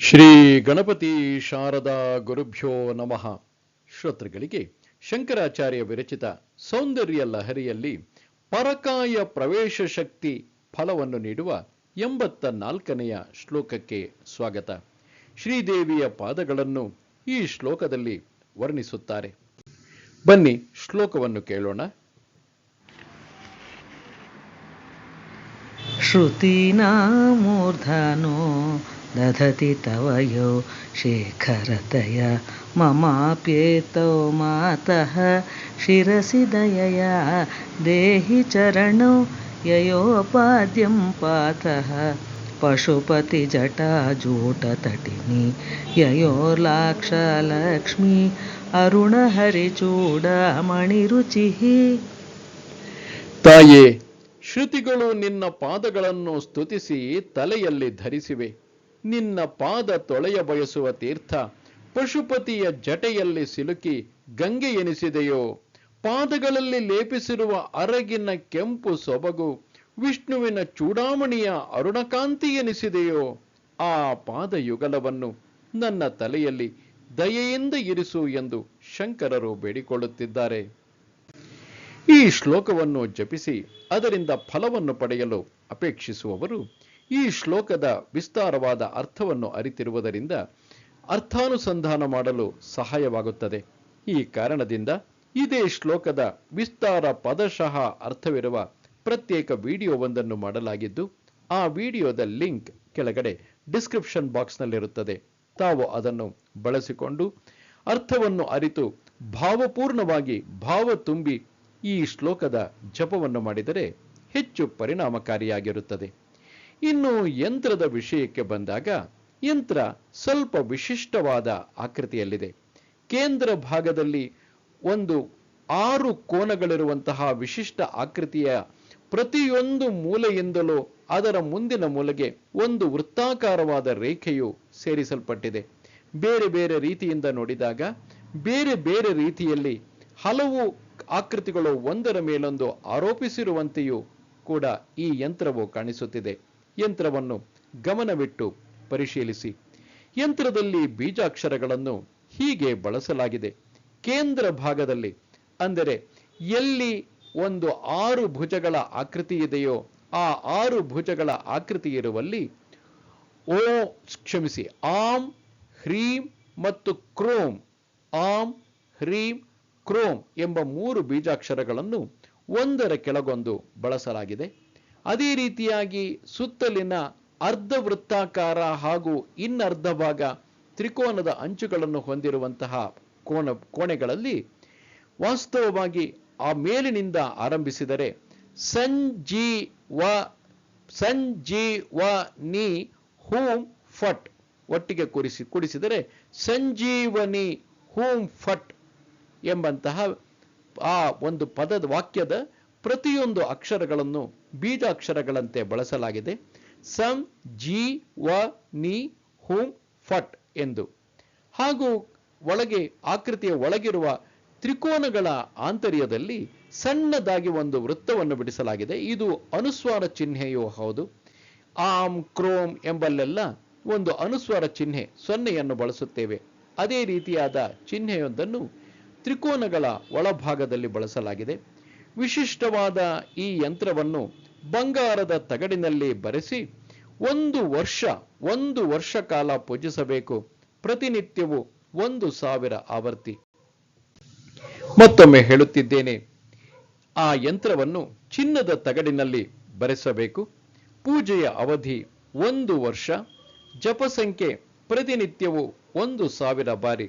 ಶ್ರೀ ಗಣಪತಿ ಶಾರದಾ ಗುರುಭ್ಯೋ ನಮಃ. ಶ್ರೋತೃಗಳಿಗೆ ಶಂಕರಾಚಾರ್ಯ ವಿರಚಿತ ಸೌಂದರ್ಯ ಲಹರಿಯಲ್ಲಿ ಪರಕಾಯ ಪ್ರವೇಶ ಶಕ್ತಿ ಫಲವನ್ನು ನೀಡುವ ಎಂಬತ್ತ ನಾಲ್ಕನೆಯ ಶ್ಲೋಕಕ್ಕೆ ಸ್ವಾಗತ. ಶ್ರೀದೇವಿಯ ಪಾದಗಳನ್ನು ಈ ಶ್ಲೋಕದಲ್ಲಿ ವರ್ಣಿಸುತ್ತಾರೆ. ಬನ್ನಿ ಶ್ಲೋಕವನ್ನು ಕೇಳೋಣ. ಶ್ರುತಿನಾಮೂರ್ಧನೋ दधति तव यो शेखरतय ममाप्येतौ मातः शिरसि दयया देहि चरणौ ययोपाद्यं पातः पशुपतिजटाजूटतटिनी ययोर्लाक्षलक्ष्मी अरुणहरिचूडामणिरुचिः ತಾಯೇ ಶ್ರುತಿಗಳು ನಿನ್ನ ಪಾದಗಳನ್ನು ಸ್ತುತಿಸಿ ತಲೆಯಲ್ಲಿ ಧರಿಸಿವೆ ನಿನ್ನ ಪಾದ ತೊಳೆಯ ಬಯಸುವ ತೀರ್ಥ. ಪಶುಪತಿಯ ಜಟೆಯಲ್ಲಿ ಸಿಲುಕಿ ಗಂಗೆ ಎನಿಸಿದೆಯೋ. ಪಾದಗಳಲ್ಲಿ ಲೇಪಿಸಿರುವ ಅರಗಿನ ಕೆಂಪು ಸೊಬಗು ವಿಷ್ಣುವಿನ ಚೂಡಾಮಣಿಯ ಅರುಣಕಾಂತಿ ಎನಿಸಿದೆಯೋ. ಆ ಪಾದ ಯುಗಲವನ್ನು ನನ್ನ ತಲೆಯಲ್ಲಿ ದಯೆಯಿಂದ ಇರಿಸು ಎಂದು ಶಂಕರರು ಬೇಡಿಕೊಳ್ಳುತ್ತಿದ್ದಾರೆ. ಈ ಶ್ಲೋಕವನ್ನು ಜಪಿಸಿ ಅದರಿಂದ ಫಲವನ್ನು ಪಡೆಯಲು ಅಪೇಕ್ಷಿಸುವವರು ಈ ಶ್ಲೋಕದ ವಿಸ್ತಾರವಾದ ಅರ್ಥವನ್ನು ಅರಿತಿರುವುದರಿಂದ ಅರ್ಥಾನುಸಂಧಾನ ಮಾಡಲು ಸಹಾಯವಾಗುತ್ತದೆ. ಈ ಕಾರಣದಿಂದ ಇದೇ ಶ್ಲೋಕದ ವಿಸ್ತಾರ ಪದಶಃ ಅರ್ಥವಿರುವ ಪ್ರತ್ಯೇಕ ವಿಡಿಯೋವೊಂದನ್ನು ಮಾಡಲಾಗಿದ್ದು, ಆ ವಿಡಿಯೋದ ಲಿಂಕ್ ಕೆಳಗಡೆ ಡಿಸ್ಕ್ರಿಪ್ಷನ್ ಬಾಕ್ಸ್ನಲ್ಲಿರುತ್ತದೆ. ತಾವು ಅದನ್ನು ಬಳಸಿಕೊಂಡು ಅರ್ಥವನ್ನು ಅರಿತು ಭಾವಪೂರ್ಣವಾಗಿ ಭಾವ ತುಂಬಿ ಈ ಶ್ಲೋಕದ ಜಪವನ್ನು ಮಾಡಿದರೆ ಹೆಚ್ಚು ಪರಿಣಾಮಕಾರಿಯಾಗಿರುತ್ತದೆ. ಇನ್ನು ಯಂತ್ರದ ವಿಷಯಕ್ಕೆ ಬಂದಾಗ ಯಂತ್ರ ಸ್ವಲ್ಪ ವಿಶಿಷ್ಟವಾದ ಆಕೃತಿಯಲ್ಲಿದೆ. ಕೇಂದ್ರ ಭಾಗದಲ್ಲಿ ಒಂದು ಆರು ಕೋನಗಳಿರುವಂತಹ ವಿಶಿಷ್ಟ ಆಕೃತಿಯ ಪ್ರತಿಯೊಂದು ಮೂಲೆಯಿಂದಲೂ ಅದರ ಮುಂದಿನ ಮೂಲೆಗೆ ಒಂದು ವೃತ್ತಾಕಾರವಾದ ರೇಖೆಯು ಸೇರಿಸಲ್ಪಟ್ಟಿದೆ. ಬೇರೆ ಬೇರೆ ರೀತಿಯಿಂದ ನೋಡಿದಾಗ ಬೇರೆ ಬೇರೆ ರೀತಿಯಲ್ಲಿ ಹಲವು ಆಕೃತಿಗಳು ಒಂದರ ಮೇಲೊಂದು ಆರೋಪಿಸಿರುವಂತೆಯೂ ಕೂಡ ಈ ಯಂತ್ರವು ಕಾಣಿಸುತ್ತಿದೆ. ಯಂತ್ರವನ್ನು ಗಮನವಿಟ್ಟು ಪರಿಶೀಲಿಸಿ. ಯಂತ್ರದಲ್ಲಿ ಬೀಜಾಕ್ಷರಗಳನ್ನು ಹೀಗೆ ಬಳಸಲಾಗಿದೆ. ಕೇಂದ್ರ ಭಾಗದಲ್ಲಿ, ಅಂದರೆ ಎಲ್ಲಿ ಒಂದು ಆರು ಭುಜಗಳ ಆಕೃತಿ ಇದೆಯೋ, ಆ ಆರು ಭುಜಗಳ ಆಕೃತಿ ಇರುವಲ್ಲಿ ಓ, ಕ್ಷಮಿಸಿ, ಆಮ್, ಹ್ರೀಂ ಮತ್ತು ಕ್ರೋಮ್, ಆಮ್, ಹ್ರೀಂ, ಕ್ರೋಮ್ ಎಂಬ ಮೂರು ಬೀಜಾಕ್ಷರಗಳನ್ನು ಒಂದರ ಕೆಳಗೊಂದು ಬಳಸಲಾಗಿದೆ. ಅದೇ ರೀತಿಯಾಗಿ ಸುತ್ತಲಿನ ಅರ್ಧ ವೃತ್ತಾಕಾರ ಹಾಗೂ ಇನ್ನರ್ಧ ಭಾಗ ತ್ರಿಕೋನದ ಅಂಚುಗಳನ್ನು ಹೊಂದಿರುವಂತಹ ಕೋಣ, ಕೋಣೆಗಳಲ್ಲಿ ವಾಸ್ತವವಾಗಿ ಆ ಮೇಲಿನಿಂದ ಆರಂಭಿಸಿದರೆ ಸಂಜೀವ ಸಂಜೀವ ನಿ ಹೂಂ ಫಟ್ ಒಟ್ಟಿಗೆ ಕೂರಿಸಿ, ಕೂಡಿಸಿದರೆ ಸಂಜೀವನಿ ಹೂಂ ಫಟ್ ಎಂಬಂತಹ ಆ ಒಂದು ಪದದ ವಾಕ್ಯದ ಪ್ರತಿಯೊಂದು ಅಕ್ಷರಗಳನ್ನು ಬೀಜಾಕ್ಷರಗಳಂತೆ ಬಳಸಲಾಗಿದೆ. ಸಂ, ಜಿ, ವ, ನಿ, ಹುಂ, ಫಟ್ ಎಂದು. ಹಾಗೂ ಒಳಗೆ ಆಕೃತಿಯ ಒಳಗಿರುವ ತ್ರಿಕೋನಗಳ ಆಂತರ್ಯದಲ್ಲಿ ಸಣ್ಣದಾಗಿ ಒಂದು ವೃತ್ತವನ್ನು ಬಿಡಿಸಲಾಗಿದೆ. ಇದು ಅನುಸ್ವಾರ ಚಿಹ್ನೆಯೂ ಹೌದು. ಆಮ್, ಕ್ರೋಮ್ ಎಂಬಲ್ಲೆಲ್ಲ ಒಂದು ಅನುಸ್ವಾರ ಚಿಹ್ನೆ ಸೊನ್ನೆಯನ್ನು ಬಳಸುತ್ತೇವೆ. ಅದೇ ರೀತಿಯಾದ ಚಿಹ್ನೆಯೊಂದನ್ನು ತ್ರಿಕೋನಗಳ ಒಳಭಾಗದಲ್ಲಿ ಬಳಸಲಾಗಿದೆ. ವಿಶಿಷ್ಟವಾದ ಈ ಯಂತ್ರವನ್ನು ಬಂಗಾರದ ತಗಡಿನಲ್ಲಿ ಬರೆಸಿ ಒಂದು ವರ್ಷ ಒಂದು ವರ್ಷ ಕಾಲ ಪೂಜಿಸಬೇಕು. ಪ್ರತಿನಿತ್ಯವೂ ಒಂದು ಸಾವಿರ ಆವರ್ತಿ ಮತ್ತೊಮ್ಮೆ ಹೇಳುತ್ತಿದ್ದೇನೆ, ಆ ಯಂತ್ರವನ್ನು ಚಿನ್ನದ ತಗಡಿನಲ್ಲಿ ಬರೆಸಬೇಕು. ಪೂಜೆಯ ಅವಧಿ ಒಂದು ವರ್ಷ, ಜಪ ಸಂಖ್ಯೆ ಪ್ರತಿನಿತ್ಯವೂ ಒಂದು ಸಾವಿರ ಬಾರಿ.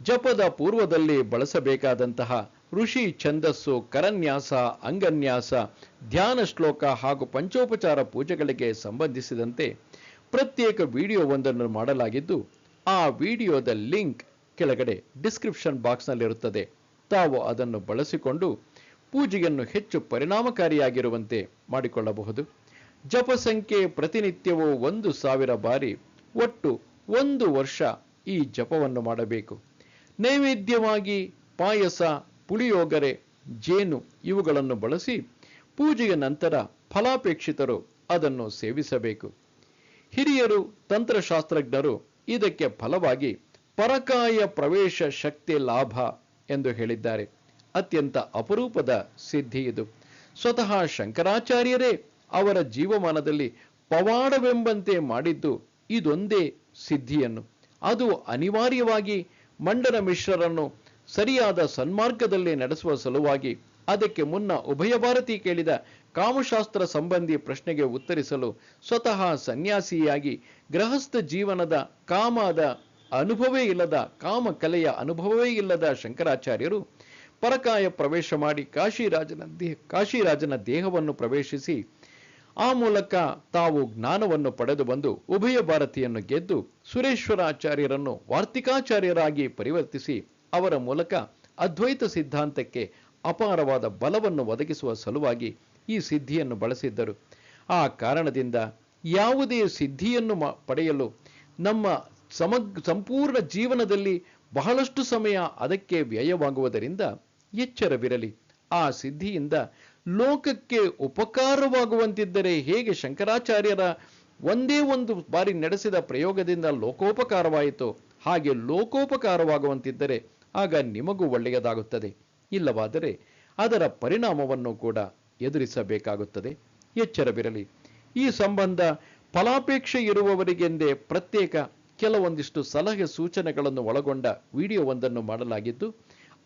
ಜಪದ ಪೂರ್ವದಲ್ಲಿ ಬಳಸಬೇಕಾದಂತಹ ಋಷಿ ಛಂದಸ್ಸು, ಕರನ್ಯಾಸ, ಅಂಗನ್ಯಾಸ, ಧ್ಯಾನ ಶ್ಲೋಕ ಹಾಗೂ ಪಂಚೋಪಚಾರ ಪೂಜೆಗಳಿಗೆ ಸಂಬಂಧಿಸಿದಂತೆ ಪ್ರತ್ಯೇಕ ವಿಡಿಯೋವೊಂದನ್ನು ಮಾಡಲಾಗಿದ್ದು, ಆ ವಿಡಿಯೋದ ಲಿಂಕ್ ಕೆಳಗಡೆ ಡಿಸ್ಕ್ರಿಪ್ಷನ್ ಬಾಕ್ಸ್ನಲ್ಲಿರುತ್ತದೆ. ತಾವು ಅದನ್ನು ಬಳಸಿಕೊಂಡು ಪೂಜೆಯನ್ನು ಹೆಚ್ಚು ಪರಿಣಾಮಕಾರಿಯಾಗಿರುವಂತೆ ಮಾಡಿಕೊಳ್ಳಬಹುದು. ಜಪ ಸಂಖ್ಯೆ ಪ್ರತಿನಿತ್ಯವೂ ಒಂದು ಸಾವಿರ ಬಾರಿ ಒಟ್ಟು ಒಂದು ವರ್ಷ ಈ ಜಪವನ್ನು ಮಾಡಬೇಕು. ನೈವೇದ್ಯವಾಗಿ ಪಾಯಸ ಪುಳಿಯೋಗರೆ, ಜೇನು ಇವುಗಳನ್ನು ಬಳಸಿ ಪೂಜೆಯ ನಂತರ ಫಲಾಪೇಕ್ಷಿತರು ಅದನ್ನು ಸೇವಿಸಬೇಕು. ಹಿರಿಯರು, ತಂತ್ರಶಾಸ್ತ್ರಜ್ಞರು ಇದಕ್ಕೆ ಫಲವಾಗಿ ಪರಕಾಯ ಪ್ರವೇಶ ಶಕ್ತಿ ಲಾಭ ಎಂದು ಹೇಳಿದ್ದಾರೆ. ಅತ್ಯಂತ ಅಪರೂಪದ ಸಿದ್ಧಿ ಇದು. ಸ್ವತಃ ಶಂಕರಾಚಾರ್ಯರೇ ಅವರ ಜೀವಮಾನದಲ್ಲಿ ಪವಾಡವೆಂಬಂತೆ ಮಾಡಿದ್ದು ಇದೊಂದೇ ಸಿದ್ಧಿಯನ್ನು. ಅದು ಅನಿವಾರ್ಯವಾಗಿ ಮಂಡನ ಮಿಶ್ರರನ್ನು ಸರಿಯಾದ ಸನ್ಮಾರ್ಗದಲ್ಲಿ ನಡೆಸುವ ಸಲುವಾಗಿ ಅದಕ್ಕೆ ಮುನ್ನ ಉಭಯ ಭಾರತಿ ಕೇಳಿದ ಕಾಮಶಾಸ್ತ್ರ ಸಂಬಂಧಿ ಪ್ರಶ್ನೆಗೆ ಉತ್ತರಿಸಲು ಸ್ವತಃ ಸನ್ಯಾಸಿಯಾಗಿ ಗೃಹಸ್ಥ ಜೀವನದ ಕಾಮದ ಅನುಭವವೇ ಇಲ್ಲದ ಕಾಮ ಕಲೆಯ ಅನುಭವವೇ ಇಲ್ಲದ ಶಂಕರಾಚಾರ್ಯರು ಪರಕಾಯ ಪ್ರವೇಶ ಮಾಡಿ ಕಾಶಿರಾಜನ ದೇಹ ಕಾಶಿರಾಜನ ದೇಹವನ್ನು ಪ್ರವೇಶಿಸಿ ಆ ಮೂಲಕ ತಾವು ಜ್ಞಾನವನ್ನು ಪಡೆದು ಬಂದು ಉಭಯ ಭಾರತಿಯನ್ನು ಗೆದ್ದು ಸುರೇಶ್ವರಾಚಾರ್ಯರನ್ನು ವಾರ್ತಿಕಾಚಾರ್ಯರಾಗಿ ಪರಿವರ್ತಿಸಿ ಅವರ ಮೂಲಕ ಅದ್ವೈತ ಸಿದ್ಧಾಂತಕ್ಕೆ ಅಪಾರವಾದ ಬಲವನ್ನು ಒದಗಿಸುವ ಸಲುವಾಗಿ ಈ ಸಿದ್ಧಿಯನ್ನು ಬಳಸಿದ್ದರು. ಆ ಕಾರಣದಿಂದ ಯಾವುದೇ ಸಿದ್ಧಿಯನ್ನು ಪಡೆಯಲು ನಮ್ಮ ಸಮಗ್, ಸಂಪೂರ್ಣ ಜೀವನದಲ್ಲಿ ಬಹಳಷ್ಟು ಸಮಯ ಅದಕ್ಕೆ ವ್ಯಯವಾಗುವುದರಿಂದ ಎಚ್ಚರವಿರಲಿ. ಆ ಸಿದ್ಧಿಯಿಂದ ಲೋಕಕ್ಕೆ ಉಪಕಾರವಾಗುವಂತಿದ್ದರೆ ಹೇಗೆ ಶಂಕರಾಚಾರ್ಯರ ಒಂದೇ ಒಂದು ಬಾರಿ ನಡೆಸಿದ ಪ್ರಯೋಗದಿಂದ ಲೋಕೋಪಕಾರವಾಯಿತು? ಹಾಗೆ ಲೋಕೋಪಕಾರವಾಗುವಂತಿದ್ದರೆ ಆಗ ನಿಮಗೂ ಒಳ್ಳೆಯದಾಗುತ್ತದೆ. ಇಲ್ಲವಾದರೆ ಅದರ ಪರಿಣಾಮವನ್ನು ಕೂಡ ಎದುರಿಸಬೇಕಾಗುತ್ತದೆ. ಎಚ್ಚರವಿರಲಿ. ಈ ಸಂಬಂಧ ಫಲಾಪೇಕ್ಷೆ ಇರುವವರಿಗೆಂದೇ ಪ್ರತ್ಯೇಕ ಕೆಲವೊಂದಿಷ್ಟು ಸಲಹೆ ಸೂಚನೆಗಳನ್ನು ಒಳಗೊಂಡ ವಿಡಿಯೋವೊಂದನ್ನು ಮಾಡಲಾಗಿದ್ದು,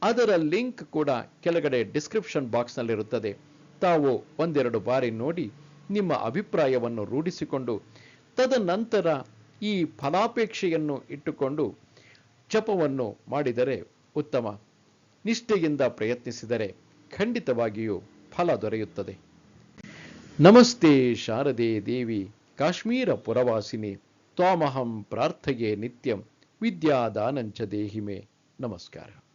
ಅದರ ಲಿಂಕ್ ಕೂಡ ಕೆಳಗಡೆ ಡಿಸ್ಕ್ರಿಪ್ಷನ್ ಬಾಕ್ಸ್ನಲ್ಲಿರುತ್ತದೆ. ತಾವು ಒಂದೆರಡು ಬಾರಿ ನೋಡಿ ನಿಮ್ಮ ಅಭಿಪ್ರಾಯವನ್ನು ರೂಢಿಸಿಕೊಂಡು, ತದನಂತರ ಈ ಫಲಾಪೇಕ್ಷೆಯನ್ನು ಇಟ್ಟುಕೊಂಡು ಜಪವನ್ನು ಮಾಡಿದರೆ ಉತ್ತಮ. ನಿಷ್ಠೆಯಿಂದ ಪ್ರಯತ್ನಿಸಿದರೆ ಖಂಡಿತವಾಗಿಯೂ ಫಲ ದೊರೆಯುತ್ತದೆ. ನಮಸ್ತೆ ಶಾರದೆ ದೇವಿ, ಕಾಶ್ಮೀರ ಪುರವಾಸಿನಿ, ತ್ವಾಮಹಂ ಪ್ರಾರ್ಥೆಯೇ ನಿತ್ಯಂ, ವಿದ್ಯಾದಾನಂಚ ದೇಹಿಮೆ. ನಮಸ್ಕಾರ.